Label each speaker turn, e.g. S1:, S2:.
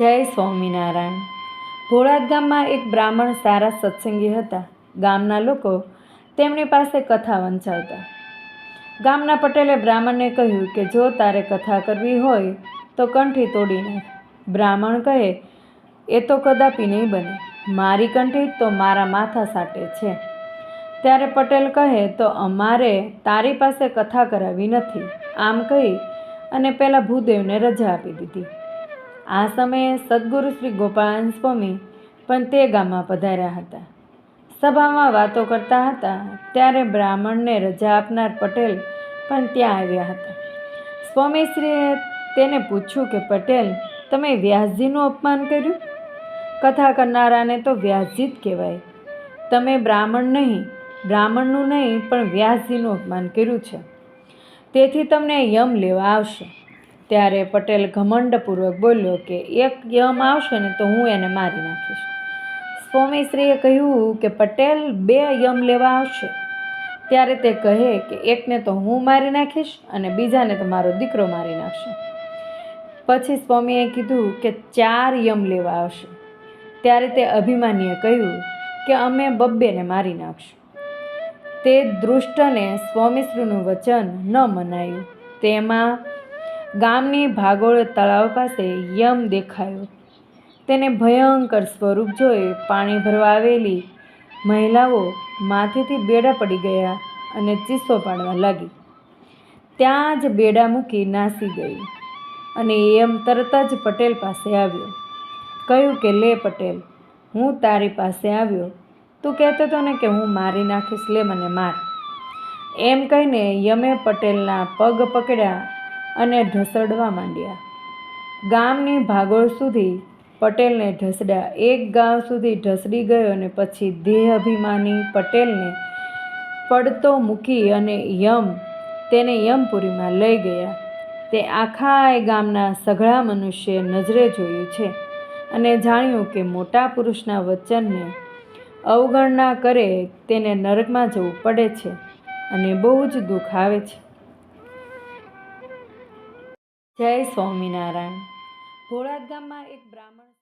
S1: જય સ્વામિનારાયણ. ભોળાદ ગામમાં એક બ્રાહ્મણ સારા સત્સંગી હતા. ગામના લોકો તેમની પાસે કથા વંચાવતા. ગામના પટેલે બ્રાહ્મણને કહ્યું કે જો તારે કથા કરવી હોય તો કંઠી તોડી નાખ. બ્રાહ્મણ કહે, એ તો કદાપી નહીં બને. મારી કંઠી તો મારા માથા સાટે છે. ત્યારે પટેલ કહે, તો અમારે તારી પાસે કથા કરાવી નથી. આમ કહી અને પેલા ભૂદેવને રજા આપી દીધી. આ સમયે સદગુરુ શ્રી ગોપાલ સ્વામી પણ તે ગામમાં પધાર્યા હતા. સભામાં વાતો કરતા હતા, ત્યારે બ્રાહ્મણને રજા આપનાર પટેલ પણ ત્યાં આવ્યા હતા. સ્વામીશ્રીએ તેને પૂછ્યું કે, પટેલ, તમે વ્યાસજીનું અપમાન કર્યું? કથા કરનારાને તો વ્યાસજી જ કહેવાય. તમે બ્રાહ્મણ નહીં, બ્રાહ્મણનું નહીં, પણ વ્યાસજીનું અપમાન કર્યું છે. તેથી તમને યમ લેવા આવશે. ત્યારે પટેલ ઘમંડપૂર્વક બોલ્યો કે એક યમ આવશે ને તો હું એને મારી નાખીશ. સ્વામીશ્રીએ કહ્યું કે પટેલ બે યમ લેવા આવશે. ત્યારે તે કહે કે એકને તો હું મારી નાખીશ અને બીજાને તો મારો દીકરો મારી નાખશે. પછી સ્વામીએ કીધું કે ચાર યમ લેવા આવશે. ત્યારે તે અભિમાનીએ કહ્યું કે અમે બબ્બેને મારી નાખશું. તે દૃષ્ટને સ્વામીશ્રીનું વચન ન મનાયું. તેમાં ગામની ભાગોળ તળાવ પાસે યમ દેખાયો. તેને ભયંકર સ્વરૂપ જોઈ પાણી ભરવા આવેલી મહિલાઓ માથેથી બેડા પડી ગયા અને ચીસો પાડવા લાગી. ત્યાં જ બેડા મૂકી નાસી ગઈ અને એમ તરત જ પટેલ પાસે આવ્યો. કહ્યું કે, લે પટેલ, હું તારી પાસે આવ્યો. તું કહેતો હતો ને કે હું મારી નાખીશ, લે મને માર. એમ કહીને યમે પટેલના પગ પકડ્યા અને ઢસડવા માંડ્યા. ગામની ભાગોળ સુધી પટેલને ઢસડ્યા. એક ગામ સુધી ઢસડી ગયો અને પછી દેહ અભિમાની પટેલને પડતો મૂકી અને યમ તેને યમપુરીમાં લઈ ગયા. તે આખા એ ગામના સઘળા મનુષ્ય નજરે જોયું છે અને જાણ્યું કે મોટા પુરુષના વચનને અવગણના કરે તેને નરકમાં જવું પડે છે અને બહુ જ દુઃખ આવે છે. જય સ્વામિનારાયણ. ભોળાદ ગામમાં એક બ્રાહ્મણ